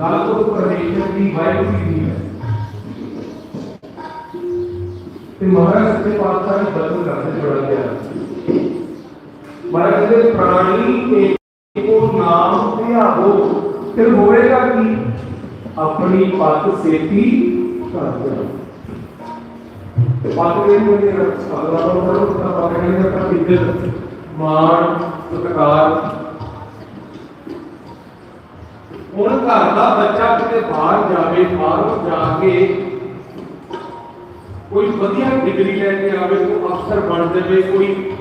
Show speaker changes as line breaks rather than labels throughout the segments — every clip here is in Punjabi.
ਵਰਤਿਆ ਗੱਲ ਤੇ ਇੱਕ ਹੀ ਹੈ ਨਾ ਬਾਣੀ ਸਾਰੀ ਇੱਕ ਹੀ ਹੈ ਹਮਾਰਾ ਤਾਂ ਗੁਰੂ ਗ੍ਰੰਥ ਸਾਹਿਬ ਮਹਾਰਾਜ ਸੱਚੇ ਪਾਤਸ਼ਾਹ ਵਿੱਚ ਛੇ ਰੂਪ ਹੈ ਬਣਾ 15 ਭਗਤ 11 ਭਾਗ ਚਾਰ ਤੁਸੀਂ ਤੋਂ ਨਹੀਂ ਬਾਣੀ ਹੈ ਪਰ ਗੱਲ ਇੱਕ ਨਹੀਂ ਹੈ ਦੂਜੀ ਗੱਲ ਨਹੀਂ ਹੈ ਗੱਲ ਤੋਂ ਪਰਮੇਸ਼ਰ ਦੀ ਵਾਹਿਗੁਰੂ ਦੀ ਨਹੀਂ ਹੈ ਤੇ ਮਹਾਰਾਜ ਸੱਚੇ ਪਾਤਸ਼ਾਹ ਨੇ ਬਦਲ ਕਰਦੇ ਜੋੜਾ ਗਿਆ ਮਹਾਰਾਜ ਦੇ ਪ੍ਰਾਣੀ ਏਕੋ ਨਾਮ ਧਿਆਵੋ ਫਿਰ ਹੋਵੇਗਾ ਕੀ ਆਪਣੀ ਪੱਤ ਸੇਤੀ ਕਰ ਦਿਓ ਤੇ ਪੱਤ ਦੇ ਕੋਈ ਅਗਲਾ ਤੋਂ ਕਰੋ ਤਾਂ ਪੱਤ ਕਹਿੰਦੇ ਆਪਾਂ ਇੱਜ਼ਤ ਮਾਣ ਸਤਿਕਾਰ ਹੁਣ ਘਰ ਦਾ ਬੱਚਾ ਕਿਤੇ ਬਾਹਰ ਜਾਵੇ, ਬਾਹਰੋਂ ਜਾ ਕੇ ਕੋਈ ਵਧੀਆ ਡਿਗਰੀ ਲੈ ਕੇ ਆਵੇ, ਕੋਈ ਅਫਸਰ ਬਣ ਜਾਵੇ, ਕੋਈ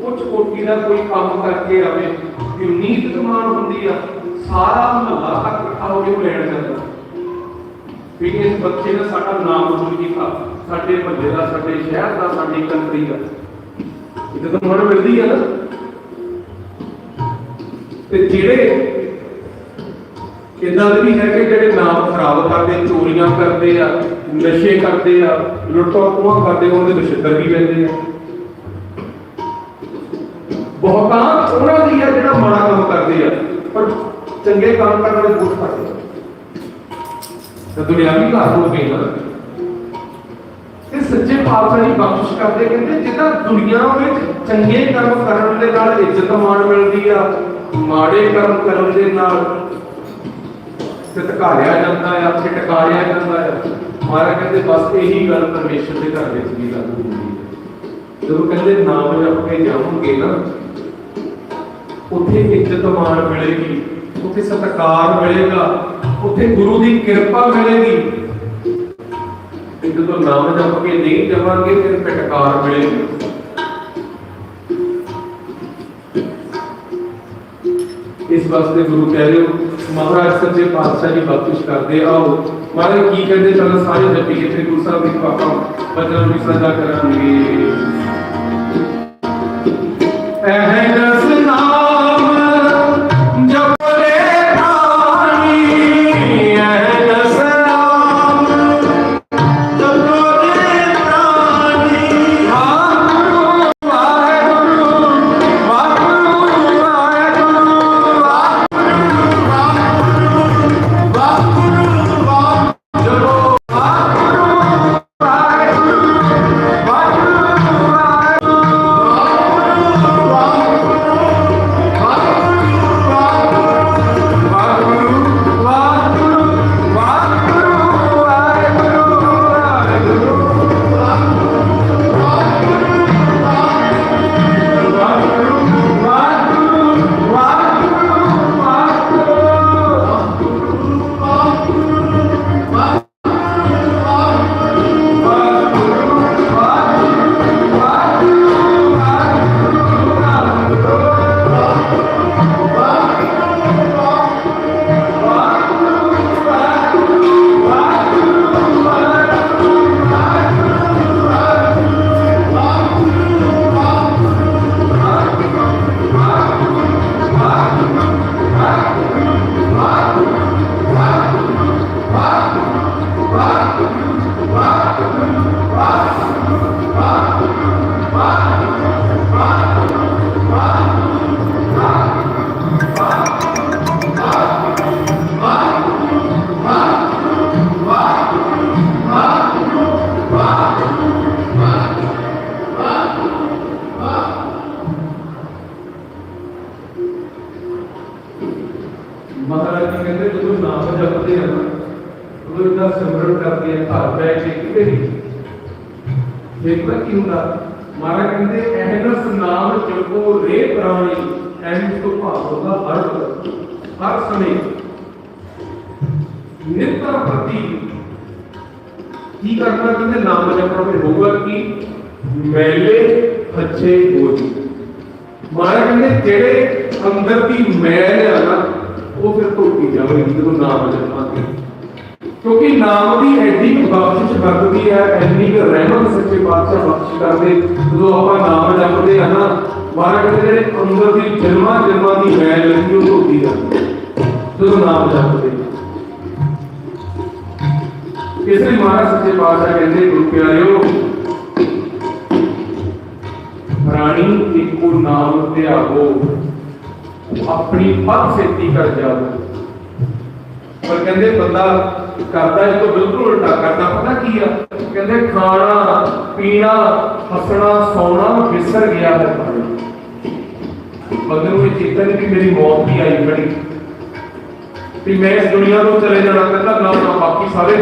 ਉੱਚ ਕੋਟੀ ਦਾ ਕੋਈ ਕੰਮ ਕਰਕੇ ਆਵੇ ਯੂਨੀਕ ਕਮਾਨ ਹੁੰਦੀ ਆ, ਸਾਰਾ ਮਹੱਲਾ ਇਕੱਠਾ ਹੋ ਕੇ ਲੈਣ ਜਾਂਦਾ। ਵੀ ਇਸ ਬੱਚੇ ਨੇ ਸਾਡਾ ਨਾਮ ਰੋਸ਼ਨ ਕੀਤਾ, ਸਾਡੇ ਮਹੱਲੇ ਦਾ, ਸਾਡੇ ਸ਼ਹਿਰ ਦਾ, ਸਾਡੀ ਕੰਟਰੀ ਦਾ। ਇਹ ਤਾਂ ਮਨ ਮਿਲਦੀ ਆ ਨਾ। ਤੇ ਜਿਹੜੇ ਇਦਾਂ ਦੇ ਵੀ ਹੈਗੇ ਜਿਹੜੇ ਨਾਮ ਖਰਾਬ ਕਰਦੇ, ਚੋਰੀਆਂ ਕਰਦੇ ਆ, ਨਸ਼ੇ ਕਰਦੇ ਆ, ਲੁੱਟੋ ਖੋਹ ਕਰਦੇ ਉਹਨਾਂ ਦੇ ਨਛਿੱਤਰ ਵੀ ਲੈਂਦੇ ਆ। ਬਹੁਤਾਂ ਉਹਨਾਂ ਦੀ ਆ ਜਿਹੜਾ ਮਾੜਾ ਕੰਮ ਕਰਦੇ ਆ, ਪਰ ਚੰਗੇ ਕੰਮ ਕਰਨ ਵਾਲੇ ਬਹੁਤ ਘੱਟ ਆ। ਤਾਂ ਦੁਨਿਆਵੀ ਘਰ ਹੋ ਗਏ ਨਾ। ਤੇ ਸੱਚੇ ਪਾਤਸ਼ਾਹ ਦੀ ਬਖਸ਼ਿਸ਼ ਕਰਦੇ ਕਹਿੰਦੇ, ਜਿੱਦਾਂ ਦੁਨੀਆ ਵਿੱਚ ਚੰਗੇ ਕਰਮ ਕਰਨ ਦੇ ਨਾਲ ਇੱਜ਼ਤ ਮਾਣ ਮਿਲਦੀ ਆ, ਮਾੜੇ ਕਰਮ ਕਰਨ ਦੇ ਨਾਲ ਸਤਕਾਰਿਆ ਜਾਂਦਾ ਆ ਛਟਕਾਰਿਆ ਜਾਂਦਾ ਆ। ਮਹਾਰਾਜ ਕਹਿੰਦੇ, ਬਸ ਇਹੀ ਗੱਲ ਪਰਮੇਸ਼ਰ ਦੇ ਘਰ ਵਿੱਚ ਵੀ ਲਾਗੂ ਹੁੰਦੀ ਹੈ। ਜਦੋਂ ਕਹਿੰਦੇ, ਨਾਮ ਜਪ ਕੇ ਜਾਵੋਗੇ ਨਾ, ਉੱਥੇ ਇੱਜ਼ਤ ਮਾਣ ਮਿਲੇਗੀ, ਉੱਥੇ ਸਤਕਾਰ ਮਿਲੇਗਾ, ਉੱਥੇ ਗੁਰੂ ਦੀ ਕਿਰਪਾ ਮਿਲੇਗੀ। ਤੇ ਜਦੋਂ ਨਾਮ ਜਪ ਕੇ ਨਹੀਂ ਜਾਵਾਂਗੇ, ਫਿਰ ਫਟਕਾਰ ਮਿਲੇਗੀ। ਇਸ ਵਾਸਤੇ ਗੁਰੂ ਕਹਿ ਰਹੇ ਹੋ, ਮਹਾਰਾਜ, ਸੱਚੇ ਪਾਤਸ਼ਾਹ ਜੀ ਬਖਸ਼ਿਸ਼ ਕਰਦੇ, ਆਓ। ਮਹਾਰਾਜ, ਕੀ ਕਹਿੰਦੇ? ਚਲੋ ਸਾਰੇ ਜੱਟੀਏ ਤੇ ਗੁਰੂ ਸਾਹਿਬ ਵਿੱਚ ਪਾਪਾ, ਬਚਨ ਵੀ ਸਦਾ ਕਰਾਂਗੇ। ਅਹਨਸ ਨਾਮ ਮਹਾਰਾਜ ਜੀ ਕਹਿੰਦੇ ਜਦੋਂ ਨਾਮ ਜਪਦੇ ਆ ਉਦੋਂ ਇਦਾਂ ਸਿਮਰਨ ਕਰਦੇ ਆ, ਘਰ ਬੈ ਕੇ, ਕਿਤੇ ਵੀ। ਦੇਖਦਾ ਕੀ ਹੁੰਦਾ ਮਹਾਰਾਜ ਕਹਿੰਦੇ ਐਨਸ ਨਾਮ ਜਪੋ ਰੇ ਪ੍ਰਾਣੀ ਐਨਸ ਤੋਂ ਭਾਵ ਹੁੰਦਾ ਅਰਥ ਹਰ ਸਮੇਂ ਨਿਤਰ ਪ੍ਰਤੀ ਕੀ ਕਰਨਾ, ਕਹਿੰਦੇ ਨਾਮ ਜਪਣਾ ਫਿਰ ਹੋਊਗਾ ਕਿ? ਮੈਲੇ ਅੱਛੇ ਹੋ ਮਹਾਰਾਜ ਕਹਿੰਦੇ, ਜਿਹੜੇ ਅੰਦਰ ਦੀ ਮੈਲ ਆ ਨਾ ਉਹ ਫਿਰ ਧੋਤੀ ਜਾਵੇਗੀ ਜਦੋਂ ਨਾਮ ਜਪਾਂਗੇ। ਕਿਉਂਕਿ ਨਾਮ ਦੀ ਐਡੀ ਕੁ ਬਖਸ਼ਿਸ਼ ਵਰਤਦੀ ਹੈ, ਐਨੀ ਕੁ ਰਹਿਮਤ ਸੱਚੇ ਪਾਤਸ਼ਾਹ ਬਖਸ਼ ਕਰਦੇ। ਜਦੋਂ ਆਪਾਂ ਨਾਮ ਜਪਦੇ ਆ ਨਾ ਮਹਾਰਾਜ ਕਹਿੰਦੇ ਜਿਹੜੇ ਅੰਦਰ ਦੀ ਜਨਮਾਂ ਜਨਮਾਂ ਦੀ ਮੈਲ ਲੱਗੀ ਉਹ ਧੋਤੀ ਜਾਂਦੀ ਹੈ। ਜਦੋਂ ਨਾਮ ਜਪਦੇ ਇਸ ਲਈ ਮਹਾਰਾਜ ਸੱਚੇ ਪਾਤਸ਼ਾਹ ਕਹਿੰਦੇ, ਗੁਰੂ ਪਿਆਰਿਓ, ਰਾਣੀ, ਇੱਕੋ ਨਾਮ ਧਿਆਵੋ। ਆਪਣੀ ਪੱਤ ਸੇਤੀ ਕਰ ਜਾਵੋ ਪਰ ਕਹਿੰਦੇ ਬੰਦਾ ਕਰਦਾ ਇਹ ਤੋਂ ਬਿਲਕੁਲ ਉਲਟਾ, ਕਰਦਾ ਪਤਾ ਕੀ ਆ? ਕਹਿੰਦੇ ਖਾਣਾ, ਪੀਣਾ, ਹੱਸਣਾ, ਸੌਣਾ ਵਿਸਰ ਗਿਆ ਹੈ। ਬੰਦੇ ਨੂੰ ਇਹ ਚੇਤਨ ਕਿ ਮੇਰੀ ਮੌਤ ਵੀ ਆਈ ਬੜੀ ਵੀ ਮੈਂ ਇਸ ਦੁਨੀਆ ਤੋਂ ਚਲੇ ਜਾਣਾ, ਕਹਿੰਦਾ ਨਾ ਨਾ, ਬਾਕੀ ਸਾਰੇ